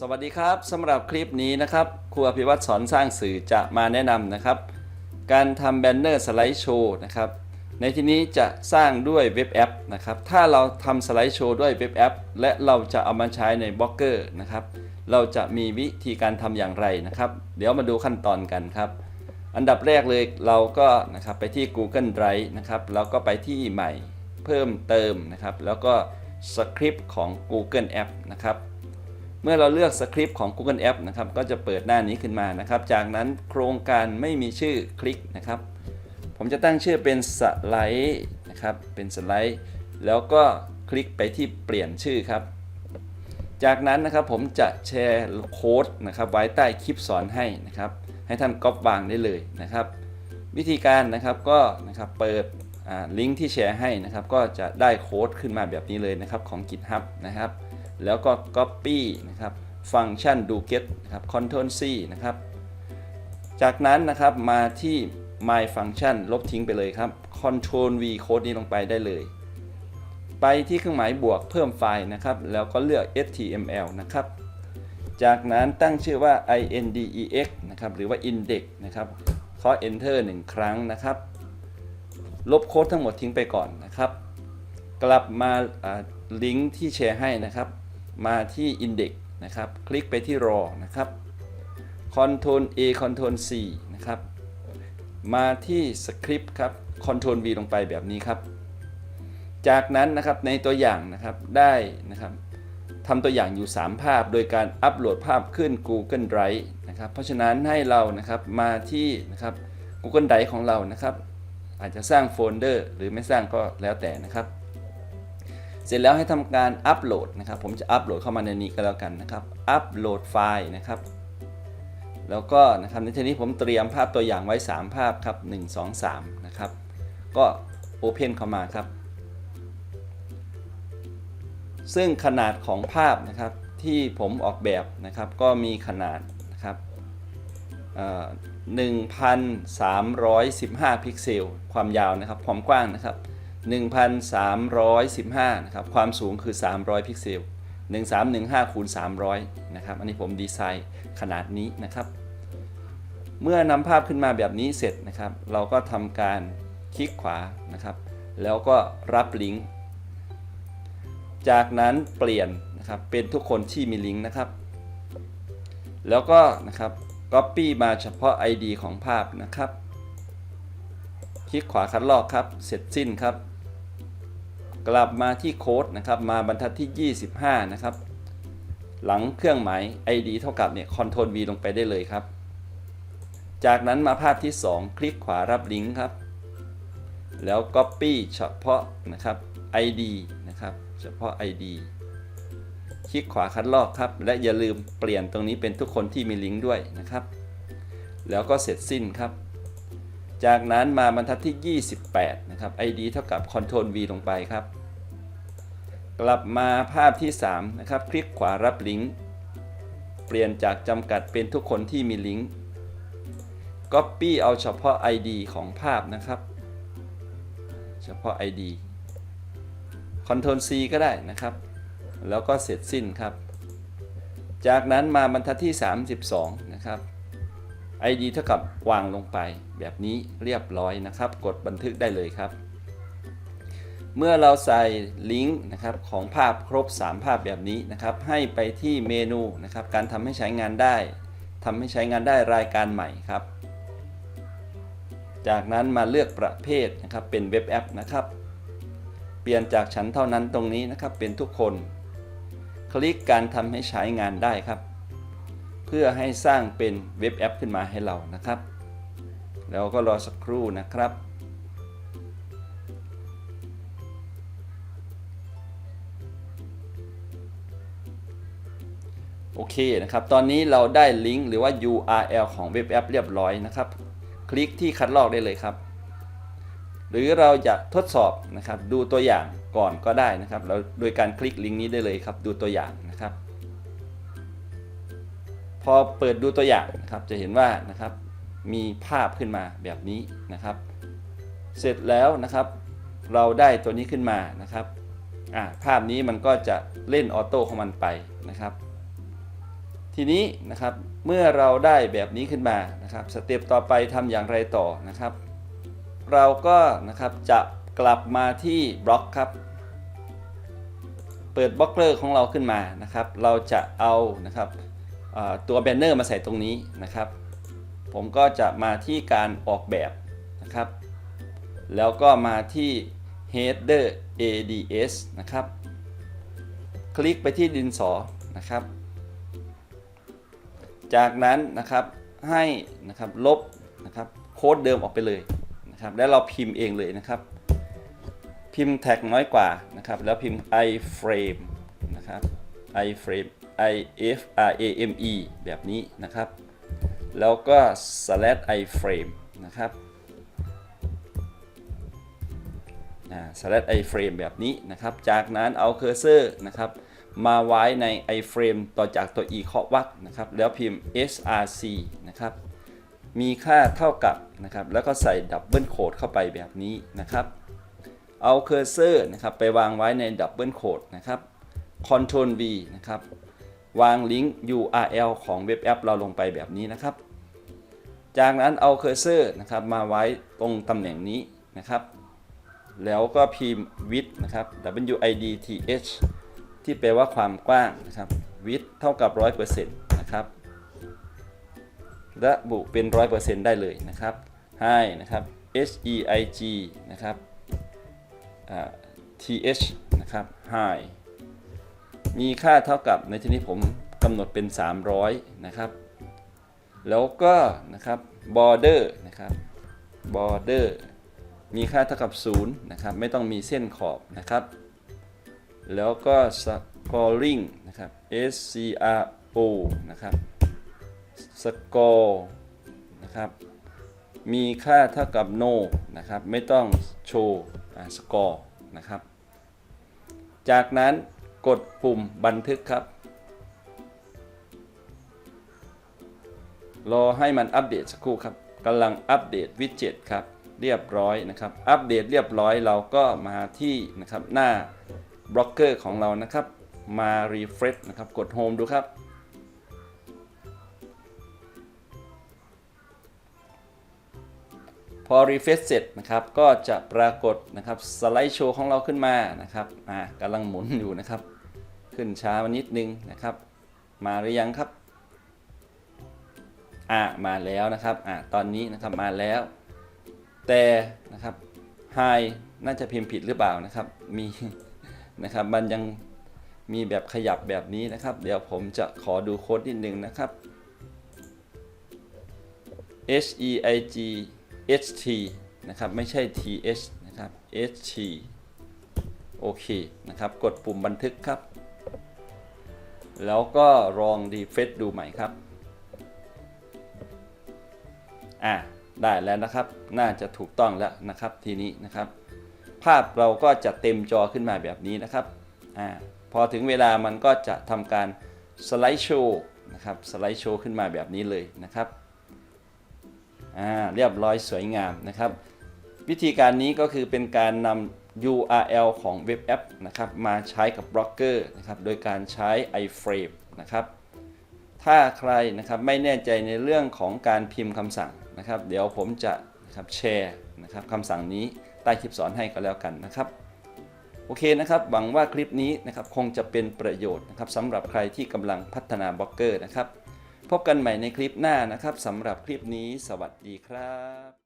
สวัสดีครับสำหรับคลิปนี้นะครับครูอภิวัตรสอนสร้างสื่อจะมาแนะนำนะครับ การทำแบนเนอร์สไลด์โชว์นะครับในที่นี้จะสร้างด้วยเว็บแอปนะครับถ้าเราทำสไลด์โชว์ด้วยเว็บแอปและเราจะเอามาใช้ในบล็อกเกอร์นะครับเราจะมีวิธีการทำอย่างไรนะครับ เดี๋ยวมาดูขั้นตอนกันครับ อันดับแรกเลยเราก็นะครับไปที่ Google Drive นะครับแล้วก็ไปที่ใหม่เพิ่มเติมนะครับ แล้วก็สคริปต์ของ Google App นะครับ เมื่อเราเลือกสคริปต์ของ Google App นะครับก็จะเปิดหน้านี้ขึ้นมานะครับ จากนั้นโครงการไม่มีชื่อคลิกนะครับ ผมจะตั้งชื่อเป็นสไลด์นะครับเป็นสไลด์แล้วก็คลิกไปที่เปลี่ยนชื่อครับ จากนั้นนะครับผมจะแชร์โค้ดนะครับไว้ใต้คลิปสอนให้นะครับ ให้ท่านก๊อปวางได้เลยนะครับ วิธีการนะครับก็นะครับเปิดลิงก์ที่แชร์ให้นะครับ ก็จะได้โค้ดขึ้นมาแบบนี้เลยนะครับของ GitHub นะครับ แล้วก็ Copy นะครับฟังก์ชัน do get นะครับ Control C นะครับ จากนั้นนะครับมาที่ my function ลบทิ้งไปเลยครับ control V โค้ดนี้ลงไปได้เลย ไปที่เครื่องหมายบวกเพิ่มไฟล์นะครับ แล้วก็เลือก html นะครับ จากนั้นตั้งชื่อว่า index นะครับ หรือว่า index นะครับเคาะ enter 1 ครั้งนะครับ ลบโค้ดทั้งหมดทิ้งไปก่อนนะครับ กลับมาลิงก์ที่แชร์ให้นะครับ มาที่ index นะครับ คลิกไปที่ raw นะครับ Ctrl A Ctrl C นะครับ มาที่สคริปต์ครับ Ctrl V ลงไปแบบนี้ครับ จากนั้นนะครับในตัวอย่างนะครับได้นะครับทำตัวอย่างอยู่ 3 ภาพ โดยการอัปโหลดภาพขึ้น Google Drive นะครับ เพราะฉะนั้นให้เรานะครับมาที่นะครับ Google Drive ของเรานะครับ อาจจะสร้างโฟลเดอร์หรือไม่สร้างก็แล้วแต่นะครับ เสร็จแล้วให้ทำการอัปโหลดนะครับ ผมจะอัปโหลดเข้ามาในนี้ก็แล้วกันนะครับ อัปโหลดไฟล์นะครับ แล้วก็นะครับในที่นี้ผมเตรียมภาพตัวอย่างไว้ 3 ภาพครับ1 2 3นะครับ ก็ Open เข้ามาครับ ซึ่งขนาดของภาพนะครับที่ผมออกแบบนะครับ ก็มีขนาดนะครับ1,315 พิกเซล ความยาวนะครับ ความกว้างนะครับ 1,315 นะครับ ความสูงคือ 300 พิกเซล 1315คูณ300 นะครับ อันนี้ผมดีไซน์ขนาดนี้นะครับ เมื่อนำภาพขึ้นมาแบบนี้เสร็จนะครับ เราก็ทำการคลิกขวานะครับ แล้วก็รับลิงก์ จากนั้นเปลี่ยนนะครับ เป็นทุกคนที่มีลิงก์นะครับ แล้วก็นะครับ Copy มาเฉพาะ ID ของภาพนะครับ คลิกขวาคัดลอกครับ เสร็จสิ้นครับ กลับมาที่โค้ดนะครับมาบรรทัดที่ 25 นะครับ หลังเครื่องหมาย ID เท่ากับเนี่ย Ctrl V ลงไปได้เลยครับ จากนั้นมาภาพที่ 2 คลิกขวารับลิงก์ครับ แล้ว Copy เฉพาะนะครับ ID นะครับ เฉพาะ ID คลิกขวาคัดลอกครับ และอย่าลืมเปลี่ยนตรงนี้เป็นทุกคนที่มีลิงก์ด้วยนะครับ แล้วก็เสร็จสิ้นครับ จากนั้นมาบรรทัดที่ 28 นะครับ ID เท่ากับ Ctrl V ลงไปครับ กลับมาภาพที่ 3 นะครับ คลิกขวารับลิงก์เปลี่ยนจากจำกัดเป็นทุกคนที่มีลิงก์ Copy เอาเฉพาะ ID ของภาพนะครับ เฉพาะ ID Ctrl C ก็ได้นะครับ แล้วก็เสร็จสิ้นครับ จากนั้นมาบรรทัดที่ 32 นะครับ ID เท่ากับวางลงไปแบบนี้เรียบร้อยนะครับ กดบันทึกได้เลยครับ เมื่อเราใส่ลิงก์นะครับของภาพครบ 3 ภาพแบบนี้นะครับ ให้ไปที่เมนูนะครับ การทำให้ใช้งานได้ทำให้ใช้งานได้รายการใหม่ครับ จากนั้นมาเลือกประเภทนะครับเป็นเว็บแอปนะครับ เปลี่ยนจากฉันเท่านั้นตรงนี้นะครับเป็นทุกคน คลิกการทำให้ใช้งานได้ครับ เพื่อให้สร้างเป็นเว็บแอปขึ้นมาให้เรานะครับ แล้วก็รอสักครู่นะครับ โอเคนะครับ ตอนนี้เราได้ลิงก์หรือว่า URL ของเว็บแอปเรียบร้อยนะครับ คลิกที่คัดลอกได้เลยครับ หรือเราจะทดสอบนะครับดูตัวอย่างก่อนก็ได้นะครับเราโดยการคลิกลิงก์นี้ได้เลยครับ ดูตัวอย่างนะครับ พอเปิดดูตัวอย่างนะครับจะเห็นว่านะครับมีภาพขึ้นมาแบบนี้นะครับ เสร็จแล้วนะครับ เราได้ตัวนี้ขึ้นมานะครับภาพนี้มันก็จะเล่นออโต้ของมันไปนะครับ ทีนี้นะครับเมื่อเราได้แบบนี้ขึ้นมานะครับสเต็ปต่อไปทำอย่างไรต่อนะครับ เราก็นะครับจะกลับมาที่บล็อกครับ เปิดบล็อกเลอร์ของเราขึ้นมานะครับ เราจะเอานะครับตัวแบนเนอร์มาใส่ตรงนี้นะครับ ผมก็จะมาที่การออกแบบนะครับ แล้วก็มาที่ header ads นะครับ คลิกไปที่ดินสอนะครับ จากนั้นนะครับให้นะครับลบนะครับโค้ดเดิมออกไปเลยนะครับแล้วเราพิมพ์เองเลยนะครับ พิมพ์แท็กน้อยกว่านะครับแล้วพิมพ์ iframe นะครับ iframe i f r a m e แบบนี้นะครับ แล้วก็ slash iframe นะครับอ่า slash iframe แบบนี้นะครับ จากนั้นเอาเคอร์เซอร์นะครับ มาไว้ใน iframe ต่อจากตัว e เคาะวรรคนะครับ แล้วพิมพ์ src นะครับ มีค่าเท่ากับนะครับ แล้วก็ใส่ดับเบิลโคดเข้าไปแบบนี้นะครับ เอาเคอร์เซอร์นะครับไปวางไว้ในดับเบิลโคดนะครับ Ctrl V นะครับ วางลิงก์ URL ของเว็บแอปเราลงไปแบบนี้นะครับ จากนั้นเอาเคอร์เซอร์นะครับมาไว้ตรงตำแหน่งนี้นะครับ แล้วก็พิมพ์ width นะครับ W I D T H ที่แปลว่าความกว้างนะครับ width เท่ากับ 100%นะครับระบุเป็น 100%ได้เลยนะครับให้นะครับ H E I G นะครับ T H นะครับ high มีค่าเท่ากับในที่นี้ผมกำหนดเป็น 300 นะครับ แล้วก็นะครับ border นะครับ border มีค่าเท่ากับ 0 นะครับ ไม่ต้องมีเส้นขอบนะครับ แล้วก็ scoring นะครับ S C R O นะครับ score นะครับ มีค่าเท่ากับ no นะครับ ไม่ต้องโชว์อ่า score นะครับ จากนั้นกดปุ่มบันทึกครับ รอให้มันอัปเดตสักครู่ครับกำลังอัปเดตวิดเจ็ตครับ เรียบร้อยนะครับ อัปเดตเรียบร้อยเราก็มาที่นะครับหน้า บล็อกเกอร์ของเรานะครับ มา refresh นะครับกด home ดูครับ พอ refresh เสร็จนะครับ ก็จะปรากฏนะครับสไลด์โชว์ของเราขึ้นมานะครับอ่ากำลังหมุนอยู่นะครับ ขึ้นช้ามานิดนึงนะครับ มาหรือยังครับอ่ามาแล้วนะครับอ่าตอนนี้นะครับมาแล้ว แต่นะครับ Hi น่าจะพิมพ์ผิดหรือเปล่านะครับ มี นะครับ มันยังมีแบบขยับแบบนี้นะครับ เดี๋ยวผมจะขอดูโค้ดนิดนึงนะครับ H E I G H T นะครับ ไม่ใช่ T H นะครับ H T โอเคนะครับ กดปุ่มบันทึกครับ แล้วก็ลองรีเฟซดูใหม่ครับ อ่าได้แล้วนะครับ น่าจะถูกต้องแล้วนะครับทีนี้นะครับ ภาพเราก็จะเต็มจอขึ้นมาแบบนี้นะครับอ่าพอถึงเวลามันก็จะทำการสไลด์โชว์นะครับสไลด์โชว์ขึ้นมาแบบนี้เลยนะครับอ่าเรียบร้อยสวยงามนะครับ วิธีการนี้ก็คือเป็นการนำ URL ของเว็บแอปนะครับมาใช้กับบล็อกเกอร์นะครับโดยการใช้ iframe นะครับถ้าใครนะครับไม่แน่ใจในเรื่องของการพิมพ์คำสั่งนะครับ เดี๋ยวผมจะนะครับแชร์นะครับคำสั่งนี้ ใต้คลิปสอนให้ก็แล้วกันนะครับโอเคนะครับหวังว่าคลิปนี้นะครับคงจะเป็นประโยชน์นะครับสำหรับใครที่กำลังพัฒนาบล็อกเกอร์นะครับ พบกันใหม่ในคลิปหน้านะครับสำหรับคลิปนี้ สวัสดีครับ